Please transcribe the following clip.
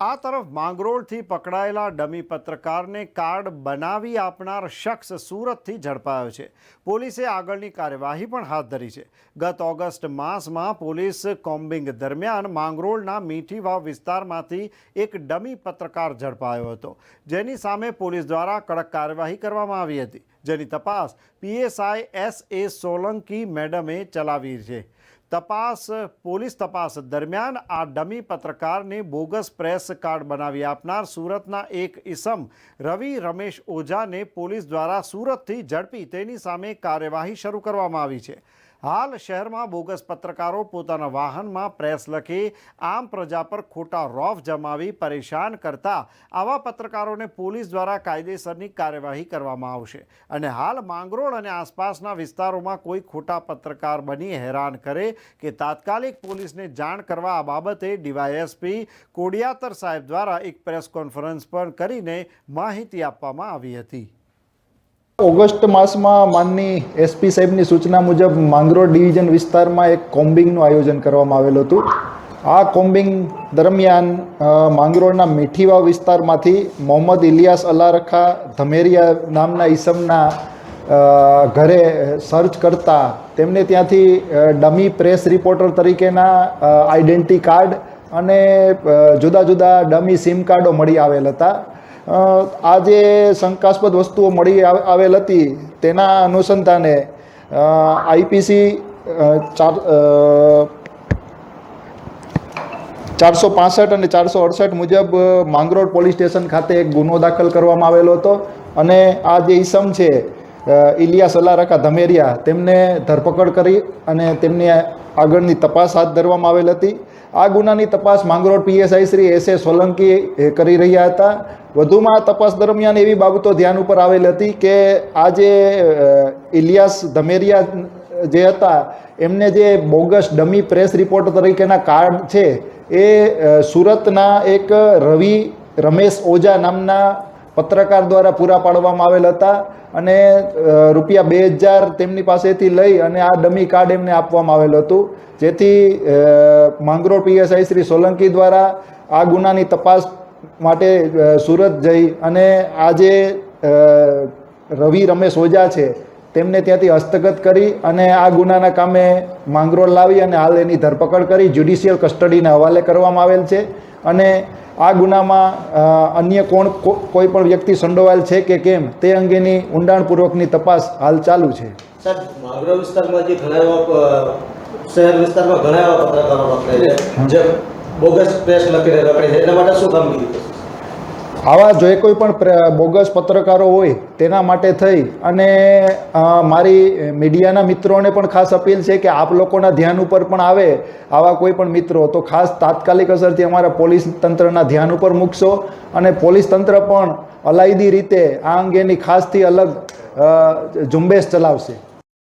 આ તરફ માંગરોળથી પકડાયેલા ડમી પત્રકારને કાર્ડ બનાવી આપનાર શખ્સ સુરતથી ઝડપાયો છે. પોલીસે આગળની કાર્યવાહી પણ હાથ ધરી છે. ગત ઓગસ્ટ માસમાં પોલીસ કોમ્બિંગ દરમિયાન માંગરોળના મીઠી વાવ વિસ્તારમાંથી એક ડમી પત્રકાર ઝડપાયો હતો. જેની સામે પોલીસ દ્વારા કડક કાર્યવાહી કરવામાં આવી હતી. જેની તપાસ પીએસઆઈ એસ એ સોલંકી મેડમે ચલાવી છે. તપાસ, પોલીસ તપાસ દરમિયાન આ ડમી પત્રકારને બોગસ પ્રેસ કાર્ડ બનાવી આપનાર સુરતના એક ઇસમ રવિ રમેશ ઓઝાને પોલીસ દ્વારા સુરતથી ઝડપી તેની સામે કાર્યવાહી શરૂ કરવામાં આવી છે. હાલ શહેરમાં બોગસ પત્રકારો પોતાના વાહનમાં પ્રેસ લખી આમ પ્રજા પર ખોટા રોફ જમાવી પરેશાન કરતા આવા પત્રકારોને પોલીસ દ્વારા કાયદેસરની કાર્યવાહી કરવામાં આવશે. અને હાલ માંગરોળ અને આસપાસના વિસ્તારોમાં કોઈ ખોટા પત્રકાર બની હેરાન કરે કે તાત્કાલિક પોલીસને જાણ કરવા આ બાબતે ડીવાયએસપી કોડિયાતર સાહેબ દ્વારા એક પ્રેસ કોન્ફરન્સ પણ કરીને માહિતી આપવામાં આવી હતી. ઓગસ્ટ માસમાં માનની એસપી સાહેબની સૂચના મુજબ માંગરોળ ડિવિઝન વિસ્તારમાં એક કોમ્બિંગનું આયોજન કરવામાં આવેલું હતું. આ કોમ્બિંગ દરમિયાન માંગરોળના મીઠીવાવ વિસ્તારમાંથી મોહમ્મદ ઇલિયાસ અલારખા ધમેરિયા નામના ઈસમના ઘરે સર્ચ કરતા તેમને ત્યાંથી ડમી પ્રેસ રિપોર્ટર તરીકેના આઈડેન્ટિટી કાર્ડ અને જુદા જુદા ડમી સિમ કાર્ડો મળી આવેલ હતા. આ જે શંકાસ્પદ વસ્તુઓ મળી આવેલ હતી, તેના અનુસંધાને આઈપીસી ચાર ચારસો પાસઠ અને ચારસો અડસઠ મુજબ માંગરોળ પોલીસ સ્ટેશન ખાતે એક ગુનો દાખલ કરવામાં આવેલો હતો. અને આ જે ઈસમ છે ઇલિયાસ અલારકા ધમેરિયા તેમને ધરપકડ કરી અને તેમની આગળની તપાસ હાથ ધરવામાં આવેલ હતી. આ ગુનાની તપાસ Mangrol PSI Shri S A Solanki કરી રહ્યા હતા. વધુમાં તપાસ દરમિયાન એવી બાબતો ધ્યાન ઉપર આવેલ હતી કે આ જે ઇલિયાસ ધમેરિયા જે હતા, એમને જે બોગસ ડમી પ્રેસ રિપોર્ટર તરીકેના કાર્ડ છે, એ સુરતના એક રવિ રમેશ ઓઝા નામના પત્રકાર દ્વારા પૂરા પાડવામાં આવેલ હતા અને રૂપિયા બે હજાર તેમની પાસેથી લઈ અને આ ડમી કાર્ડ એમને આપવામાં આવેલ હતું. જેથી માંગરોળ પીએસઆઈ શ્રી સોલંકી દ્વારા આ ગુનાની તપાસ માટે સુરત જઈ અને આ જે રવિ રમેશ ઓઝા છે તેમને ત્યાંથી હસ્તગત કરી અને આ ગુનાના કામે માંગરોળ લાવી અને હાલ એની ધરપકડ કરી. જ્યુડિશિયલ કસ્ટડીના હવાલે કરવામાં આવેલ છે અને આ ગુનામાં અન્ય કોણ કોઈ પણ વ્યક્તિ સંડોવાયેલ છે કે કેમ, તે અંગેની ઊંડાણપૂર્વકની તપાસ હાલ ચાલુ છે સર વિસ્તારમાં જે ઘણા એવા શહેર વિસ્તારમાં ઘણા એવા પત્રકારો રખડે છે, જે બોગસ પ્રેસ લખીને રખડે છે, એના માટે શું કામગીરી? આવા જે કોઈ પણ બોગસ પત્રકારો હોય, તેના માટે થઈ અને મારી મીડિયાના મિત્રોને પણ ખાસ અપીલ છે કે આપ લોકોના ધ્યાન ઉપર પણ આવે આવા કોઈ પણ મિત્રો. તો ખાસ તાત્કાલિક અસરથી અમારા પોલીસ તંત્રના ધ્યાન ઉપર મૂકશો અને પોલીસ તંત્ર પણ અલાયદી રીતે આ અંગેની ખાસથી અલગ ઝુંબેશ ચલાવશે.